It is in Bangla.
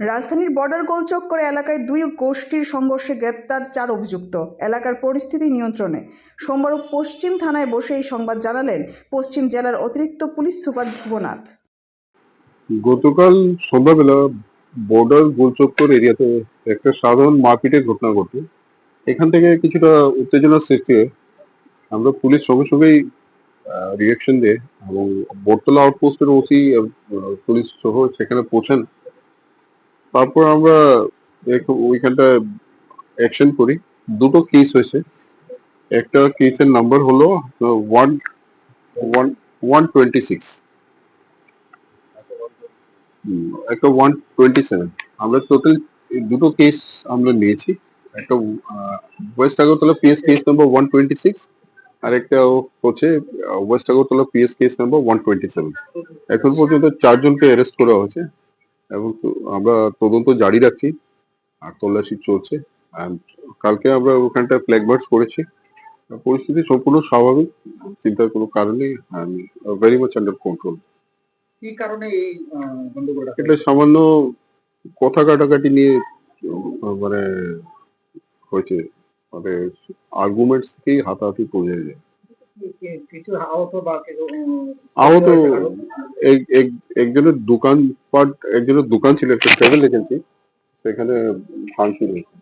রাজধানীর বর্ডার গোলচক্কর এলাকায় দুই গোষ্ঠীর সংঘর্ষে গ্রেপ্তার চার অভিযুক্ত। এলাকার পরিস্থিতি নিয়ন্ত্রণে। সোমবার পশ্চিম থানায় বসে এই সংবাদ জানালেন পশ্চিম জেলার অতিরিক্ত পুলিশ সুপার ধ্রুবনাথ। গতকাল সন্ধ্যাবেলা বর্ডার গোলচক্কর এরিয়াতে একটা সাধারণ মারপিটের ঘটনা ঘটে। এখান থেকে কিছুটা উত্তেজনার সৃষ্টি হয়। আমরা পুলিশ সঙ্গে সঙ্গেই রিয়াকশন দিয়ে এবং বটতলা আউটপোস্টের ওসি পুলিশ সহ সেখানে পৌঁছান। তারপর আমরা ওইখানটা অ্যাকশন করি। দুটো কেস হয়েছে। একটা কেসের নাম্বার হলো one one one twenty six একটা ওয়ান টোয়েন্টি সেভেন আমরা টোটাল দুটো কেস আমরা নিয়েছি। একটা west Agartala PS case number one twenty six আর একটা হচ্ছে west Agartala PS case number one twenty seven এখন পর্যন্ত চারজনকে অ্যারেস্ট করা হয়েছে। এবং তো- আমরা তদন্ত জারি রাখছি আর তল্লাশি চলছে। কালকে আমরা ওখানটা ফ্ল্যাগ মার্চ করেছি। পরিস্থিতি সম্পূর্ণ স্বাভাবিক চিন্তার কোনো কারণ নেই ভেরি মাচ আন্ডার কন্ট্রোল কি কারণে এই গন্ডগোলটা? এটা সামান্য কথা কাটাকাটি নিয়ে মানে হয়েছে। মানে আর্গুমেন্টস থেকেই হাতাহাতি পড়ে যায়। কিছু আহত বা আহত একজনের দোকান পাট একজনের দোকান ছিল একটা ট্রাভেল এজেন্সি সেখানে ভাঙচুর হয়েছে।